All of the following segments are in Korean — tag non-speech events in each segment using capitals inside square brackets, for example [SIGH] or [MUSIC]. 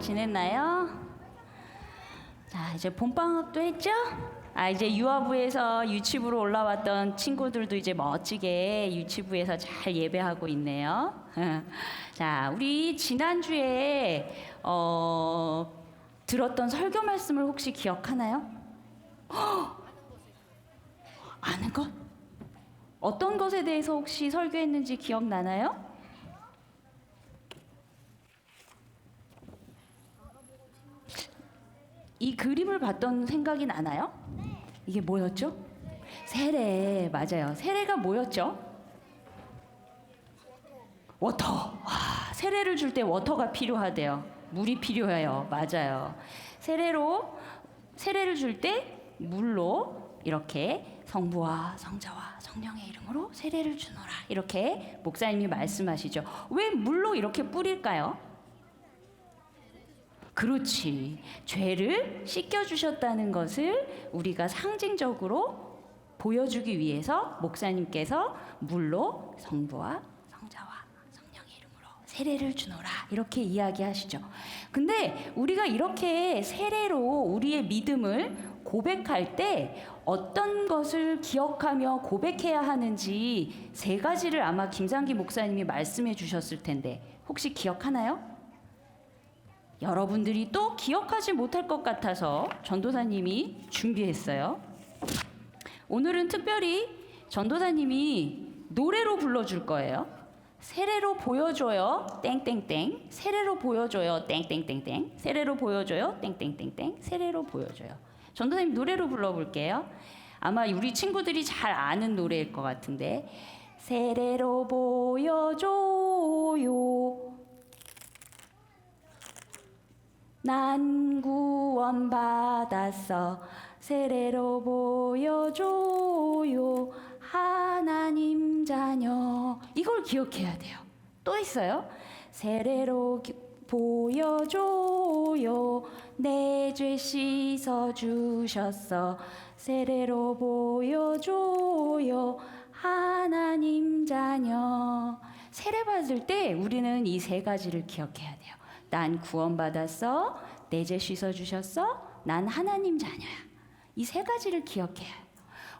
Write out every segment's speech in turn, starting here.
잘 지냈나요? 자, 이제 봄방학도 했죠? 아, 이제 유아부에서 유치부로 올라왔던 친구들도 이제 멋지게 유치부에서 잘 예배하고 있네요. [LAUGHS] 자, 우리 지난주에 어, 들었던 설교 말씀을 혹시 기억하나요? 헉! [GASPS] 아는 것? 어떤 것에 대해서 혹시 설교했는지 기억나나요? 이 그림을 봤던 생각이 나나요? 이게 뭐였죠? 세례 맞아요. 세례가 뭐였죠? 워터. 와, 세례를 줄 때 워터가 필요하대요. 물이 필요해요. 맞아요. 세례로 세례를 줄 때 물로 이렇게 성부와 성자와 성령의 이름으로 세례를 주노라. 이렇게 목사님이 말씀하시죠. 왜 물로 이렇게 뿌릴까요? 그렇지. 죄를 씻겨주셨다는 것을 우리가 상징적으로 보여주기 위해서 목사님께서 물로 성부와 성자와 성령의 이름으로 세례를 주노라. 이렇게 이야기하시죠. 근데 우리가 이렇게 세례로 우리의 믿음을 고백할 때 어떤 것을 기억하며 고백해야 하는지 세 가지를 아마 김상기 목사님이 말씀해 주셨을 텐데 혹시 기억하나요? 여러분들이 또 기억하지 못할 것 같아서 전도사님이 준비했어요. 오늘은 특별히 전도사님이 노래로 불러줄 거예요. 세례로 보여줘요. 땡땡땡. 세례로 보여줘요. 땡땡땡땡. 세례로 보여줘요. 땡땡땡땡. 세례로 보여줘요. 전도사님 노래로 불러볼게요. 아마 우리 친구들이 잘 아는 노래일 것 같은데 세례로 보여줘요. 난 구원받았어. 세례로 보여줘요. 하나님 자녀. 이걸 기억해야 돼요. 또 있어요? 세례로 기- 보여줘요. 내 죄 씻어 주셨어. 세례로 보여줘요. 하나님 자녀. 세례 받을 때 우리는 이 세 가지를 기억해야 돼요 난 구원받았어. 내 죄 씻어 주셨어. 난 하나님 자녀야. 이 세 가지를 기억해야 해요.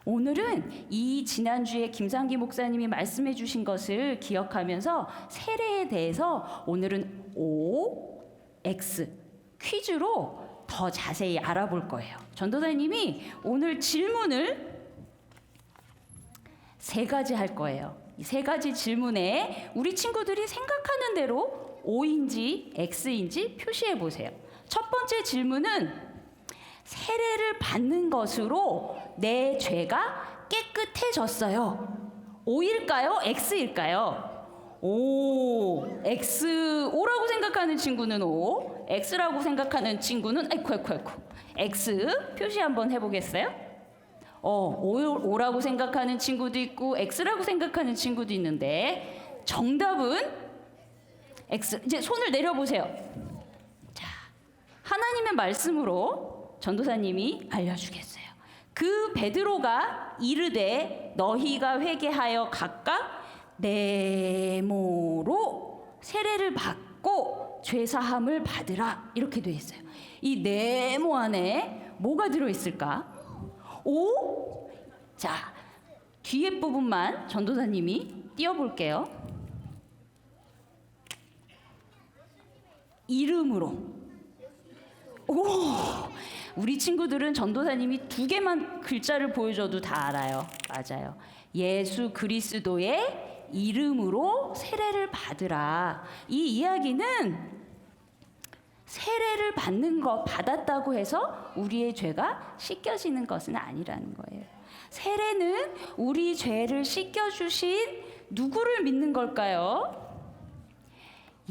오늘은 이 지난주에 김상기 목사님이 말씀해 주신 것을 기억하면서 세례에 대해서 오늘은 O, X 퀴즈로 더 자세히 알아볼 거예요. 전도사님이 오늘 질문을 세 가지 할 거예요. 이 세 가지 질문에 우리 친구들이 생각하는 대로 O인지 X인지 표시해 보세요. 첫 번째 질문은 세례를 받는 것으로 내 죄가 깨끗해졌어요. O일까요? X일까요? 오, X, O라고 생각하는 친구는 O, X라고 생각하는 친구는 아이쿠, 아이쿠, 아이쿠. X 표시 한번 해보겠어요? 어, 오, O라고 생각하는 친구도 있고 X라고 생각하는 친구도 있는데 정답은 X. 이제 손을 내려보세요. 자, 하나님의 말씀으로 전도사님이 알려주겠어요. 그 베드로가 이르되 너희가 회개하여 각각 네모로 세례를 받고 죄 사함을 받으라 이렇게 돼 있어요. 이 네모 안에 뭐가 들어 있을까? 오? 자, 뒤에 부분만 전도사님이 띄워볼게요. 이름으로. 오! 우리 친구들은 전도사님이 두 개만 글자를 보여줘도 다 알아요. 맞아요. 예수 그리스도의 이름으로 세례를 받으라. 이 이야기는 세례를 받는 것, 받았다고 해서 우리의 죄가 씻겨지는 것은 아니라는 거예요. 세례는 우리 죄를 씻겨주신 누구를 믿는 걸까요?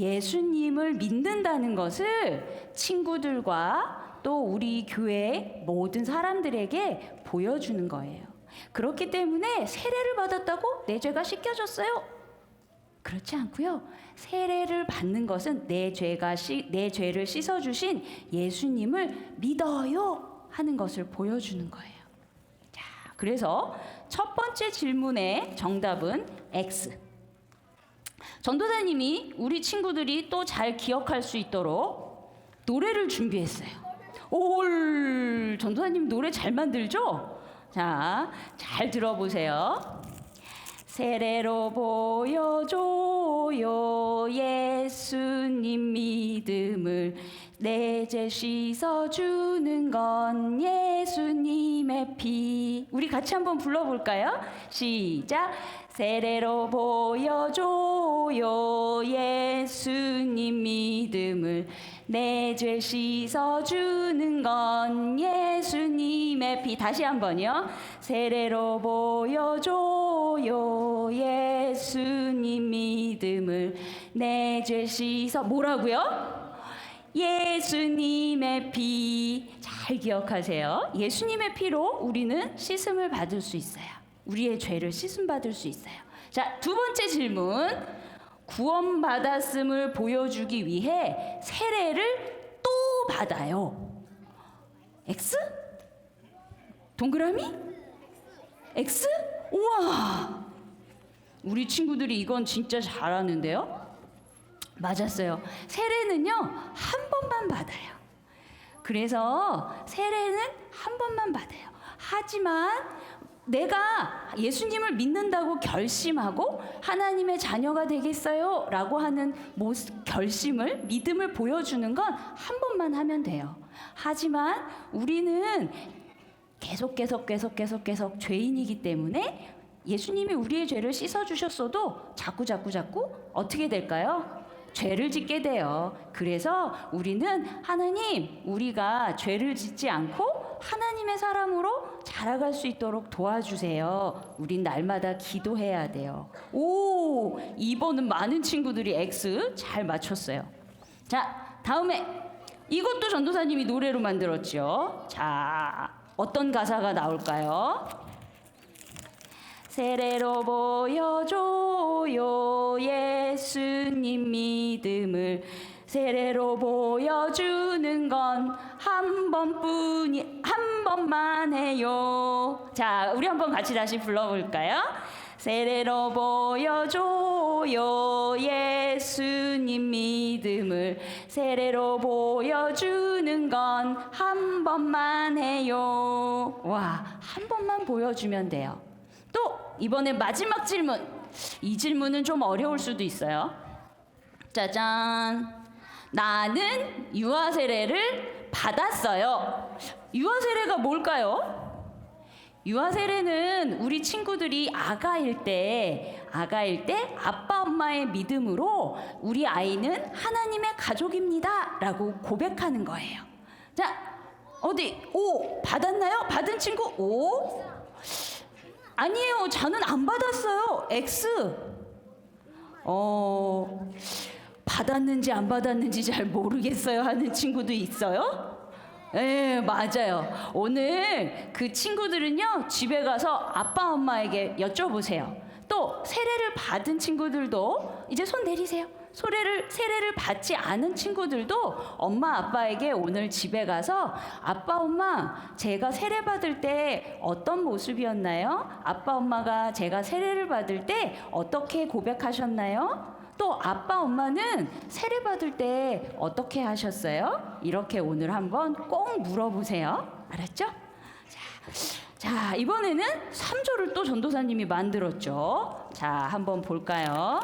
예수님을 믿는다는 것을 친구들과 또 우리 교회 모든 사람들에게 보여주는 거예요. 그렇기 때문에 세례를 받았다고 내 죄가 씻겨졌어요? 그렇지 않고요. 세례를 받는 것은 내 죄가 시, 내 죄를 씻어 주신 예수님을 믿어요 하는 것을 보여주는 거예요. 자, 그래서 첫 번째 질문의 정답은 X. 전도사님이 우리 친구들이 또 잘 기억할 수 있도록 노래를 준비했어요. 올 전도사님 노래 잘 만들죠? 자, 잘 들어보세요. 세례로 보여줘요 예수님 믿음을 내 죄 씻어주는 건 예수님의 피 우리 같이 한번 불러볼까요? 시작 세례로 보여줘요 예수님 믿음을 내 죄 씻어주는 건 예수님의 피 다시 한번요 세례로 보여줘요 예수님 믿음을 내 죄 씻어 뭐라고요? 예수님의 피 잘 기억하세요. 예수님의 피로 우리는 씻음을 받을 수 있어요. 우리의 죄를 씻음 받을 수 있어요. 자, 두 번째 질문. 구원 받았음을 보여주기 위해 세례를 또 받아요. X? 동그라미? X? 우와! 우리 친구들이 이건 진짜 잘하는데요. 맞았어요. 세례는요, 한 번만 받아요. 그래서 세례는 한 번만 받아요. 하지만 내가 예수님을 믿는다고 결심하고 하나님의 자녀가 되겠어요 라고 하는 모습, 결심을, 믿음을 보여주는 건 한 번만 하면 돼요. 하지만 우리는 계속 계속 계속 계속 계속 죄인이기 때문에 예수님이 우리의 죄를 씻어 주셨어도 자꾸 자꾸 자꾸 어떻게 될까요? 죄를 짓게 돼요. 그래서 우리는 하나님, 우리가 죄를 짓지 않고 하나님의 사람으로 자라갈 수 있도록 도와주세요. 우린 날마다 기도해야 돼요. 오, 2번은 많은 친구들이 X 잘 맞췄어요. 자, 다음에 이것도 전도사님이 노래로 만들었죠. 자, 어떤 가사가 나올까요? 세례로 보여줘요 예수님 믿음을 세례로 보여주는 건 한 번뿐이 한 번만 해요. 자, 우리 한번 같이 다시 불러볼까요? 세례로 보여줘요 예수님 믿음을 세례로 보여주는 건 한 번만 해요. 와, 한 번만 보여주면 돼요. 또 이번에 마지막 질문. 이 질문은 좀 어려울 수도 있어요. 짜잔. 나는 유아 세례를 받았어요. 유아 세례가 뭘까요? 유아 세례는 우리 친구들이 아가일 때 아가일 때 아빠 엄마의 믿음으로 우리 아이는 하나님의 가족입니다 라고 고백하는 거예요. 자, 어디 오 받았나요? 받은 친구 오? 아니에요. 저는 안 받았어요. X. 어, 받았는지 안 받았는지 잘 모르겠어요 하는 친구도 있어요? 네, 맞아요. 오늘 그 친구들은요, 집에 가서 아빠, 엄마에게 여쭤보세요. 또, 세례를 받은 친구들도 이제 손 내리세요. 소래를, 세례를 받지 않은 친구들도 엄마, 아빠에게 오늘 집에 가서 아빠, 엄마, 제가 세례 받을 때 어떤 모습이었나요? 아빠, 엄마가 제가 세례를 받을 때 어떻게 고백하셨나요? 또 아빠 엄마는 세례 받을 때 어떻게 하셨어요? 이렇게 오늘 한번 꼭 물어보세요. 알았죠? 자, 자 이번에는 3조를 또 전도사님이 만들었죠. 자, 한번 볼까요?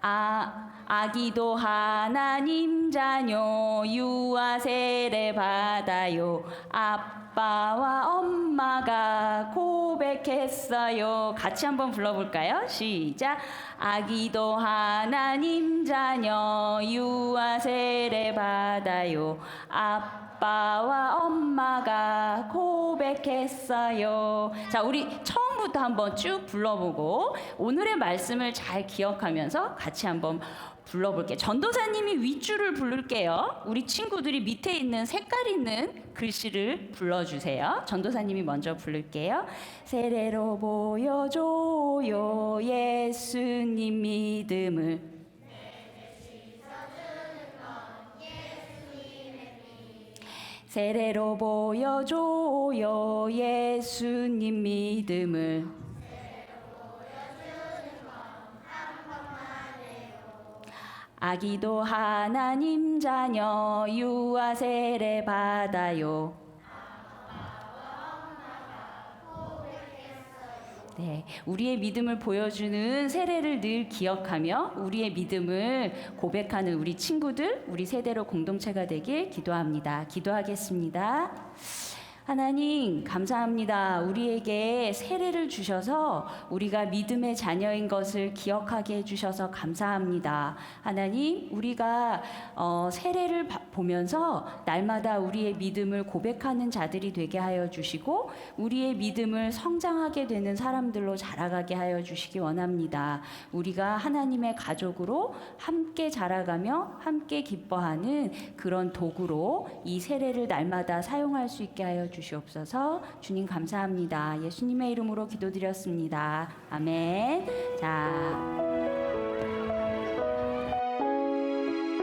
아, 아기도 하나님 자녀 유아 세례 받아요. 아빠 와 엄마가 고백했어요. 같이 한번 불러볼까요? 시작. 아기도 하나님 자녀 유아 세례 받아요. 아빠와 엄마가 고백했어요. 자, 우리 처음부터 한번 쭉 불러보고 오늘의 말씀을 잘 기억하면서 같이 한번 불러볼게요. 전도사님이 윗줄을 부를게요. 우리 친구들이 밑에 있는 색깔 있는 글씨를 불러주세요. 전도사님이 먼저 부를게요. 세례로 보여줘요 예수님 믿음을 세례로 보여줘요 예수님 믿음을 아기도 하나님 자녀 유아 세례 받아요. 네, 우리의 믿음을 보여주는 세례를 늘 기억하며 우리의 믿음을 고백하는 우리 친구들, 우리 세대로 공동체가 되길 기도합니다. 기도하겠습니다. 하나님, 감사합니다. 우리에게 세례를 주셔서 우리가 믿음의 자녀인 것을 기억하게 해주셔서 감사합니다. 하나님, 우리가 어, 세례를 바- 보면서 날마다 우리의 믿음을 고백하는 자들이 되게 하여 주시고 우리의 믿음을 성장하게 되는 사람들로 자라가게 하여 주시기 원합니다. 우리가 하나님의 가족으로 함께 자라가며 함께 기뻐하는 그런 도구로 이 세례를 날마다 사용할 수 있게 하여 주시옵소서. 주님 감사합니다. 예수님의 이름으로 기도드렸습니다. 아멘. 자,